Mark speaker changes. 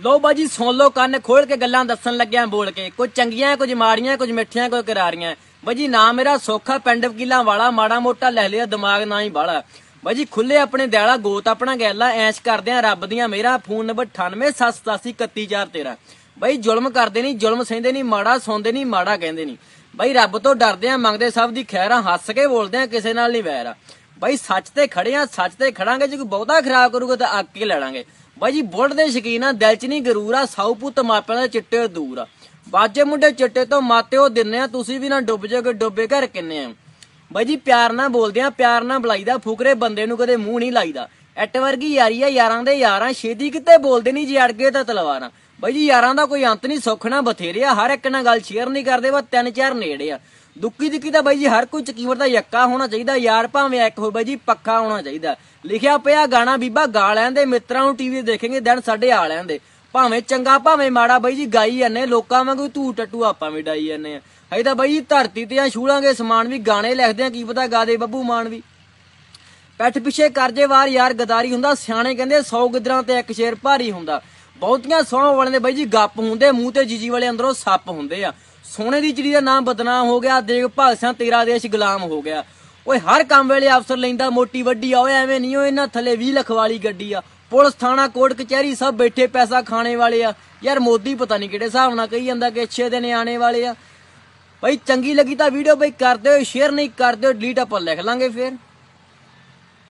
Speaker 1: ਲੋ ਬਾਜੀ ਸੁਣ ਲੋ ਕੰਨ ਖੋਲ ਕੇ ਗੱਲਾਂ ਦੱਸਣ ਲੱਗਿਆ ਬੋਲ ਕੇ। ਕੁਝ ਚੰਗੀਆਂ ਕੁਝ ਮਾੜੀਆਂ ਕੁਝ ਮਿੱਠੀਆਂ ਕੁਝ ਕਰਾਰੀਆਂ। ਬਾਜੀ ਨਾ ਮੇਰਾ ਸੋਖਾ ਪਿੰਡ ਵਕੀਲਾਂ ਵਾਲਾ, ਮਾੜਾ ਮੋਟਾ ਲੈ ਲਿਆ ਦਿਮਾਗ ਨਾ ਹੀ ਬਾਲਾ ਬਾਜੀ ਖੁੱਲੇ ਆਪਣੇ ਦਿਆਲਾ, ਗੋਤ ਆਪਣਾ ਗੈਲਾ, ਐਸ਼ ਕਰਦੇ ਆ ਰੱਬ ਦੀਆਂ ਮੇਰਾ, ਫੋਨ ਨੰਬਰ 9878831413 ਬਾਈ, ਜ਼ੁਲਮ ਕਰਦੇ ਨਹੀਂ, ਜ਼ੁਲਮ ਸਹਿੰਦੇ ਨਹੀਂ, ਮਾੜਾ ਸੌਂਦੇ ਨਹੀਂ, ਮਾੜਾ ਕਹਿੰਦੇ ਨਹੀਂ। ਬਾਈ, ਰੱਬ ਤੋਂ ਡਰਦੇ ਆ ਮੰਗਦੇ ਸਭ ਦੀ ਖੈਰਾਂ ਹੱਸ ਕੇ ਬੋਲਦੇ ਆ ਕਿਸੇ ਨਾਲ ਨਹੀਂ ਵੈਰ ਆ ਬਾਈ, ਸੱਚ ਤੇ ਖੜੇ ਆ ਸੱਚ ਤੇ ਖੜਾਂਗੇ, ਜੇ ਕੋਈ ਬਹੁਤਾ ਖਰਾਬ ਕਰੂਗਾ ਤਾਂ ਅੱਕ ਕੇ ਲੜਾਂਗੇ ਬਾਈ ਜੀ, ਬੁੱਢ ਦੇ ਸ਼ਕੀਨ ਆ, ਦਿਲ ਚ ਨਹੀਂ ਗਰੂਰ ਆ, ਸਾਊ ਪੁੱਤ ਮਾਪਿਆਂ ਦਾ ਚਿੱਟੇ ਦੂਰ ਆ। ਬਾਜੇ ਮੁੰਡੇ ਚਿੱਟੇ ਤੋਂ ਮਾਤਿਓ ਦਿੰਨੇ ਆ, ਤੁਸੀਂ ਵੀ ਨਾ ਡੁੱਬ ਜਾਓਗੇ ਡੁੱਬੇ ਘਰ ਕਿੰਨੇ ਆ। ਬਾਈ ਜੀ, ਪਿਆਰ ਨਾਲ ਬੋਲਦੇ ਆ, ਪਿਆਰ ਨਾਲ ਬੁਲਾਈਦਾ, ਫੁਕਰੇ ਬੰਦੇ ਨੂੰ ਕਦੇ ਮੂੰਹ ਨਹੀਂ ਲਾਈਦਾ। ਐਟ ਵਰਗੀ ਯਾਰੀ ਆ, ਯਾਰਾਂ ਦੇ ਯਾਰਾਂ। ਛੇਤੀ ਕਿਤੇ ਬੋਲਦੇ ਨਹੀਂ ਜੀ, ਅੜ ਗਏ ਤਾਂ ਤਲਵਾਰਾਂ। ਬਾਈ ਜੀ, ਯਾਰਾਂ ਦਾ ਕੋਈ ਅੰਤ ਨਹੀਂ ਸੁੱਖਣਾ ਬਥੇਰੇ ਆ। ਹਰ ਇੱਕ ਨਾਲ ਗੱਲ ਸ਼ੇਅਰ ਨਹੀਂ ਕਰਦੇ ਵਾ ਤਿੰਨ ਚਾਰ ਨੇੜੇ ਆ। ਦੁੱਕੀ ਦੁੱਕੀ ਦਾ ਬਾਈ ਜੀ, ਹਰ ਕੋਈ ਚਕੀਵਰ ਦਾ ਯੱਕਾ ਹੋਣਾ ਚਾਹੀਦਾ। ਯਾਰ ਭਾਵੇਂ ਇੱਕ ਹੋਵੇ ਬਾਈ ਜੀ ਪੱਕਾ ਹੋਣਾ ਚਾਹੀਦਾ। ਲਿਖਿਆ ਪਿਆ ਗਾਣਾ ਬੀਬਾ ਗਾ ਲੈਣ ਦੇ, ਮਿੱਤਰਾਂ ਨੂੰ ਟੀਵੀ ਦੇਖेंगे ਦਿਨ ਸਾਡੇ ਆ ਲੈਣ ਦੇ। ਭਾਵੇਂ ਚੰਗਾ, ਭਾਵੇਂ ਮਾੜਾ, ਬਾਈ ਜੀ, ਗਾਈ ਜਾਂਦੇ ਲੋਕਾਂ ਵਾਂਗੂ ਧੂ ਟੱਟੂ ਆਪਾਂ ਵੀ ਡਾਈ ਜਾਂਦੇ ਆ। ਹਜੇ ਤਾਂ ਬਾਈ ਜੀ, ਧਰਤੀ ਤੇ ਆ, ਛੂਲਾਂਗੇ, ਸਮਾਨ ਵੀ, ਗਾਣੇ ਲਿਖਦੇ ਆ, ਕੀ ਪਤਾ ਗਾ ਦੇ ਬੱਬੂ ਮਾਨ ਵੀ। ਪੈਠ ਪਿੱਛੇ ਕਰਜੇ ਵਾਰ ਯਾਰ ਗਦਾਰੀ ਹੁੰਦਾ, ਸਿਆਣੇ ਕਹਿੰਦੇ 100 ਗਿੱਦਰਾਂ ਤੇ ਇੱਕ ਸ਼ੇਰ ਭਾਰੀ ਹੁੰਦਾ। ਬਹੁਤੀਆਂ ਸੌਂ ਵਾਲੇ ਦੇ ਬਾਈ ਜੀ ਗੱਪ ਹੁੰਦੇ, ਮੂੰਹ ਤੇ ਜੀਜੀ ਵਾਲੇ ਅੰਦਰੋਂ ਸੱਪ ਹੁੰਦੇ ਆ। ਸੋਨੇ ਦੀ ਚਿੜੀ ਦਾ ਨਾਮ ਬਦਨਾਮ ਹੋ ਗਿਆ ਦੇਖ ਭਾਗਸਾਂ ਤੇਰਾ ਦੇਸ਼ ਗੁਲਾਮ ਹੋ ਗਿਆ। ਓਏ, ਹਰ ਕੰਮ ਵੇਲੇ ਅਫਸਰ ਲੈਂਦਾ, ਮੋਟੀ ਵੱਡੀ ਆ, ਓਏ, ਐਵੇਂ ਨਹੀਂ ਓ ਇਹਨਾਂ ਥੱਲੇ 20 ਲੱਖ ਵਾਲੀ ਗੱਡੀ ਆ। ਪੁਲਿਸ, ਥਾਣਾ, ਕੋਰਟ, ਕਚਹਿਰੀ, ਸਭ ਬੈਠੇ ਪੈਸਾ ਖਾਣੇ ਵਾਲੇ ਆ। ਯਾਰ ਮੋਦੀ ਪਤਾ ਨਹੀਂ ਕਿਹੜੇ ਹਿਸਾਬ ਨਾਲ ਕਹੀ ਜਾਂਦਾ ਕਿ ਅੱਛੇ ਦਿਨ ਆਣੇ ਵਾਲੇ ਆ। ਬਈ, ਚੰਗੀ ਲੱਗੀ ਤਾਂ ਵੀਡੀਓ ਬਈ ਕਰ ਦਿਓ ਸ਼ੇਅਰ ਨਹੀਂ ਕਰ ਦਿਓ ਡਿਲੀਟ ਆਪਾਂ ਲਿਖ ਲਾਂਗੇ ਫੇਰ।